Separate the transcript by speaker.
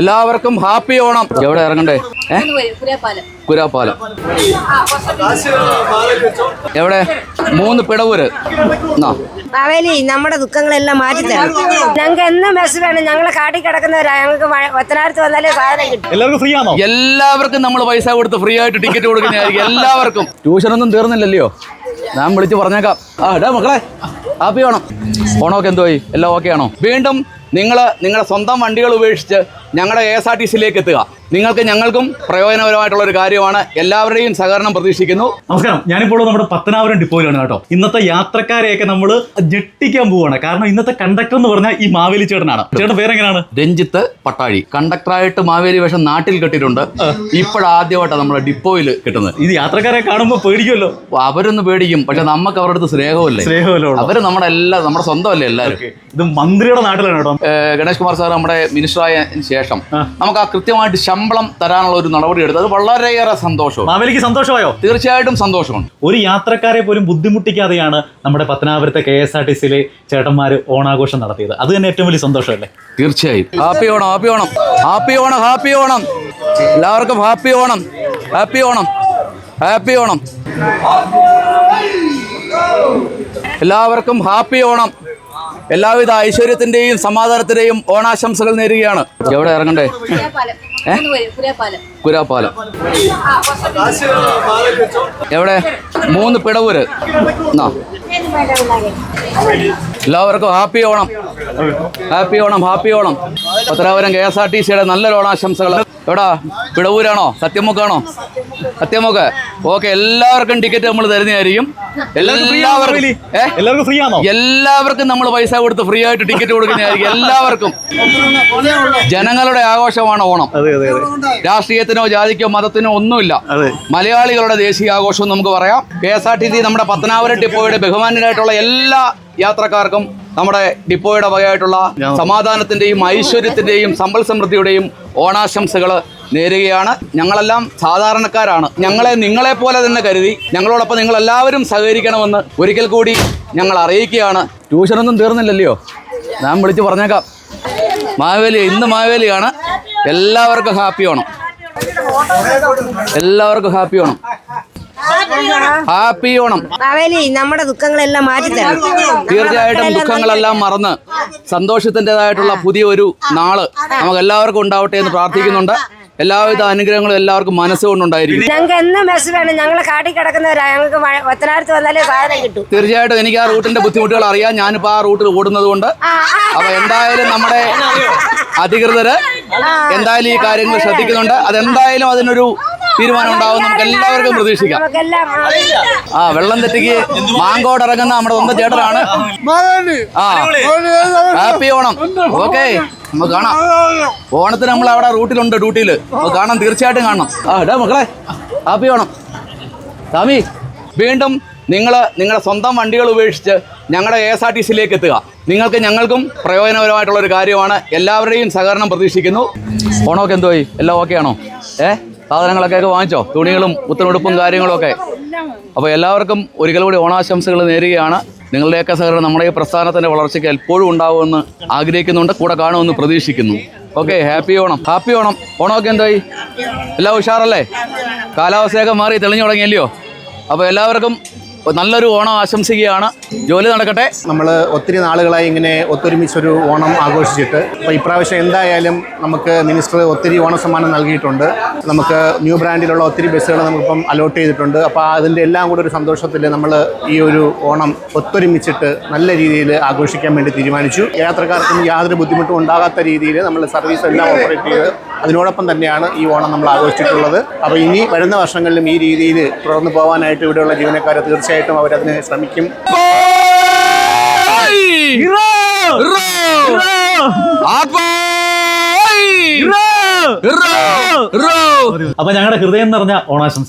Speaker 1: എല്ലാവർക്കും ഹാപ്പി ഓണം. എവിടെ ഇറങ്ങണ്ടേ? കുരാപ്പാലം. എവിടെ? മൂന്ന് പിടവൂര്.
Speaker 2: അവലി നമ്മുടെ ദുഃഖങ്ങളെല്ലാം മാറ്റി തരാം. ഞങ്ങൾക്ക് എന്നും ബസ് വേണം. ഞങ്ങളെ കാട്ടി കിടക്കുന്നവരാ. ഞങ്ങൾക്ക് ഒത്തനാരത്ത് വന്നാലേ സാധനം കിട്ടും.
Speaker 3: എല്ലാവർക്കും ഫ്രീ ആണോ?
Speaker 1: എല്ലാവർക്കും നമ്മൾ പൈസ കൊടുത്ത് ഫ്രീ ആയിട്ട് ടിക്കറ്റ് കൊടുക്കുന്നതായിരിക്കും. എല്ലാവർക്കും. ട്യൂഷൻ ഒന്നും തീർന്നില്ലല്ലോ ഞാൻ വിളിച്ച് പറഞ്ഞേക്കാം. ആ ഇടാ മക്കളെ. ഹാപ്പി വേണം ഓണമൊക്കെ എന്തോ എല്ലാം ഓക്കെ ആണോ? വീണ്ടും നിങ്ങൾ നിങ്ങളുടെ സ്വന്തം വണ്ടികൾ ഉപേക്ഷിച്ച് ഞങ്ങളുടെ കെ എസ് ആർ ടി സിയിലേക്ക് എത്തുക. നിങ്ങൾക്ക് ഞങ്ങൾക്കും പ്രയോജനപരമായിട്ടുള്ള ഒരു കാര്യമാണ്. എല്ലാവരുടെയും സഹകരണം പ്രതീക്ഷിക്കുന്നു.
Speaker 3: നമസ്കാരം. ഞാനിപ്പോൾ നമ്മുടെ പത്തനാപുരം ഡിപ്പോയിലാണ് കേട്ടോ. ഇന്നത്തെ യാത്രക്കാരെയൊക്കെ നമ്മൾ ഞെട്ടിക്കാൻ പോവാണ്. കാരണം ഇന്നത്തെ കണ്ടക്ടർ എന്ന് പറഞ്ഞാൽ ഈ മാവേലി ചേട്ടനാണ്. ചേട്ടൻ പേരെങ്ങനെയാണ്?
Speaker 1: രഞ്ജിത്ത് പട്ടാഴി. കണ്ടക്ടറായിട്ട് മാവേലി വേഷം നാട്ടിൽ കെട്ടിയിട്ടുണ്ട്. ഇപ്പോഴാദ്യമായിട്ടാണ് നമ്മുടെ ഡിപ്പോയിൽ കിട്ടുന്നത്.
Speaker 3: ഇത് യാത്രക്കാരെ കാണുമ്പോൾ പേടിക്കുമല്ലോ.
Speaker 1: അവരൊന്നും പേടിക്കും. പക്ഷെ നമുക്ക് അവരുടെ അടുത്ത് സ്നേഹമല്ലേ?
Speaker 3: സ്നേഹമല്ലോ
Speaker 1: അവർ നമ്മുടെ എല്ലാ നമ്മുടെ സ്വന്തമല്ലേ എല്ലാവരും?
Speaker 3: ഇത് മന്ത്രിയുടെ നാട്ടിലാണ് കേട്ടോ.
Speaker 1: ഗണേഷ് കുമാർ സാർ നമ്മുടെ മിനിസ്റ്ററായതിനു ശേഷം നമുക്ക് ആ കൃത്യമായിട്ട് ശമ്പളം തരാനുള്ള ഒരു നടപടി എടുത്തത് വളരെയേറെ സന്തോഷം
Speaker 3: മാവേലിക്ക് സന്തോഷമായോ?
Speaker 1: തീർച്ചയായിട്ടും സന്തോഷമാണ്.
Speaker 3: ഒരു യാത്രക്കാരെ പോലും ബുദ്ധിമുട്ടിക്കാതെയാണ് നമ്മുടെ പത്തനാപുരത്തെ കെ എസ് ആർ ടി സിയിലെ ചേട്ടന്മാർ ഓണാഘോഷം നടത്തിയത്. അത് തന്നെ ഏറ്റവും വലിയ സന്തോഷമല്ലേ?
Speaker 1: തീർച്ചയായും happy Onam happy Onam. Happy Onam happy Onam. എല്ലാവർക്കും happy Onam happy Onam happy Onam. എല്ലാവർക്കും ഹാപ്പി ഓണം. എല്ലാവിധ ഐശ്വര്യത്തിന്റെയും സമാധാനത്തിന്റെയും ഓണാശംസകൾ നേരുകയാണ്. എവിടെ ഇറങ്ങണ്ടേ? കുരാപ്പാലം എവിടെ? മൂന്ന് പിടവൂര്. എന്നാ എല്ലാവർക്കും happy Onam. Happy Onam happy Onam. Pathanapuram K S R T സിയുടെ നല്ലൊരു ഓണാശംസകൾ എവിടാ? പിടവൂരാണോ സത്യമുക്കാണോ? സത്യമുക്ക്. ഓക്കെ എല്ലാവർക്കും ടിക്കറ്റ് നമ്മൾ തരുന്നതായിരിക്കും. എല്ലാവർക്കും
Speaker 3: ഫ്രീ ആണോ
Speaker 1: എല്ലാവർക്കും നമ്മൾ പൈസ കൊടുത്ത് ഫ്രീ ആയിട്ട് ടിക്കറ്റ് കൊടുക്കുന്നതായിരിക്കും. എല്ലാവർക്കും. ജനങ്ങളുടെ ആഘോഷമാണ് ഓണം. രാഷ്ട്രീയത്തിനോ ജാതിക്കോ മതത്തിനോ ഒന്നുമില്ല. മലയാളികളുടെ ദേശീയ ആഘോഷം നമുക്ക് പറയാം. K S R T C നമ്മുടെ പത്തനാപുരം ഡിപ്പോയുടെ ബഹുമാനരായിട്ടുള്ള എല്ലാ യാത്രക്കാർക്കും നമ്മുടെ ഡിപ്പോയുടെ വകയായിട്ടുള്ള സമാധാനത്തിന്റെയും ഐശ്വര്യത്തിന്റെയും സമ്പൽ സമൃദ്ധിയുടെയും ഓണാശംസകൾ നേരുകയാണ്. ഞങ്ങളെല്ലാം സാധാരണക്കാരാണ്. ഞങ്ങളെ നിങ്ങളെ പോലെ തന്നെ കരുതി ഞങ്ങളോടൊപ്പം നിങ്ങൾ എല്ലാവരും സഹകരിക്കണമെന്ന് ഒരിക്കൽ കൂടി ഞങ്ങൾ അറിയിക്കുകയാണ്. ട്യൂഷനൊന്നും തീർന്നില്ലല്ലോ ഞാൻ വിളിച്ച് പറഞ്ഞേക്കാം. മാവേലി ഇന്ന് മാവേലിയാണ്. എല്ലാവർക്കും ഹാപ്പി ഓണം. എല്ലാവർക്കും ഹാപ്പി ഓണം. ഹാപ്പി ഓണം.
Speaker 2: നമ്മുടെ ദുഃഖങ്ങളെല്ലാം മാറ്റി തരണം
Speaker 1: തീർച്ചയായിട്ടും ദുഃഖങ്ങളെല്ലാം മറന്ന് സന്തോഷത്തിന്റെതായിട്ടുള്ള പുതിയ ഒരു നാൾ നമുക്ക് എല്ലാവർക്കും ഉണ്ടാവട്ടെ എന്ന് പ്രാർത്ഥിക്കുന്നുണ്ട്. എല്ലാവിധ അനുഗ്രഹങ്ങളും എല്ലാവർക്കും മനസ്സുകൊണ്ടുണ്ടായിരിക്കും.
Speaker 2: ഞങ്ങൾക്ക് എന്നും ബസ് വേണം. ഞങ്ങളെ കാട്ടി കിടക്കുന്നവരാ. ഞങ്ങൾക്ക് ഒത്തനാരത്ത് വന്നാലേ സാധനം കിട്ടും.
Speaker 1: തീർച്ചയായിട്ടും എനിക്ക് ആ റൂട്ടിന്റെ ബുദ്ധിമുട്ടുകൾ അറിയാം. ഞാനിപ്പോ ആ റൂട്ടിൽ ഓടുന്നത് കൊണ്ട് അപ്പൊ എന്തായാലും നമ്മുടെ അധികൃതർ എന്തായാലും ഈ കാര്യങ്ങൾ ശ്രദ്ധിക്കുന്നുണ്ട്. അതെന്തായാലും അതിനൊരു തീരുമാനം ഉണ്ടാവും നമുക്ക് എല്ലാവർക്കും പ്രതീക്ഷിക്കാം. ആ വെള്ളം തെറ്റിക്ക് മാങ്കോട് ഇറങ്ങുന്ന നമ്മുടെ സ്വന്തം ചേട്ടനാണ്. ആ. ഹാപ്പി ഓണം. ഓക്കെ നമുക്ക് കാണാം. ഓണത്തിന് നമ്മൾ അവിടെ റൂട്ടിലുണ്ട് ഡ്യൂട്ടിയിൽ നമുക്ക് കാണാം തീർച്ചയായിട്ടും കാണണം ആ ഇടാ മക്കളെ ഹാപ്പി ഓണം. സ്വാമി വീണ്ടും നിങ്ങൾ നിങ്ങളുടെ സ്വന്തം വണ്ടികൾ ഉപേക്ഷിച്ച് ഞങ്ങളുടെ എ എസ് ആർ ടി സിയിലേക്ക് എത്തുക. നിങ്ങൾക്ക് ഞങ്ങൾക്കും പ്രയോജനപരമായിട്ടുള്ള ഒരു കാര്യമാണ്. എല്ലാവരുടെയും സഹകരണം പ്രതീക്ഷിക്കുന്നു. ഓണമൊക്കെ എന്തോയി എല്ലാം ഓക്കെ ആണോ? ഏ? സാധനങ്ങളൊക്കെ വാങ്ങിച്ചോ? തുണികളും പുത്തനുടുപ്പും കാര്യങ്ങളും ഒക്കെ. അപ്പോൾ എല്ലാവർക്കും ഒരിക്കൽ കൂടി ഓണാശംസകൾ നേരുകയാണ്. നിങ്ങളുടെയൊക്കെ സഹകരണം നമ്മുടെ ഈ പ്രസ്ഥാനത്തിന്റെ വളർച്ചയ്ക്ക് എപ്പോഴും ഉണ്ടാവുമെന്ന് ആഗ്രഹിക്കുന്നുണ്ട്. കൂടെ കാണുമെന്ന് പ്രതീക്ഷിക്കുന്നു. Okay happy Onam. Happy Onam. ഓണമൊക്കെ എന്തായി? എല്ലാം ഉഷാറല്ലേ? കാലാവസ്ഥയൊക്കെ മാറി തെളിഞ്ഞു തുടങ്ങിയല്ലയോ? അപ്പോൾ എല്ലാവർക്കും നല്ലൊരു ഓണം ആശംസിക്കുകയാണ്. ജോലി നടക്കട്ടെ.
Speaker 4: നമ്മൾ ഒത്തിരി നാളുകളായി ഇങ്ങനെ ഒത്തൊരുമിച്ചൊരു ഓണം ആഘോഷിച്ചിട്ട്. അപ്പോൾ ഇപ്രാവശ്യം എന്തായാലും നമുക്ക് മിനിസ്റ്റർ ഒത്തിരി ഓണ സമ്മാനം നൽകിയിട്ടുണ്ട്. നമുക്ക് ന്യൂ ബ്രാൻഡിലുള്ള ഒത്തിരി ബസ്സുകൾ നമുക്കിപ്പം അലോട്ട് ചെയ്തിട്ടുണ്ട്. അപ്പോൾ അതിന്റെ എല്ലാം കൂടെ ഒരു സന്തോഷത്തിൽ നമ്മൾ ഈ ഒരു ഓണം ഒത്തൊരുമിച്ചിട്ട് നല്ല രീതിയിൽ ആഘോഷിക്കാൻ വേണ്ടി തീരുമാനിച്ചു. യാത്രക്കാർക്കും യാതൊരു ബുദ്ധിമുട്ടും ഉണ്ടാകാത്ത രീതിയിൽ നമ്മൾ സർവീസ് എല്ലാം ഓപ്പറേറ്റ് ചെയ്ത് അതിനോടൊപ്പം തന്നെയാണ് ഈ ഓണം നമ്മൾ ആഘോഷിച്ചിട്ടുള്ളത്. അപ്പോൾ ഇനി വരുന്ന വർഷങ്ങളിലും ഈ രീതിയിൽ തുടർന്ന് പോകാനായിട്ട് ഇവിടെയുള്ള ജീവനക്കാർ തീർച്ചയായിട്ടും അവരതിന് ശ്രമിക്കും.
Speaker 3: അപ്പൊ ഞങ്ങളുടെ ഹൃദയം നിറഞ്ഞ ഓണാശംസ.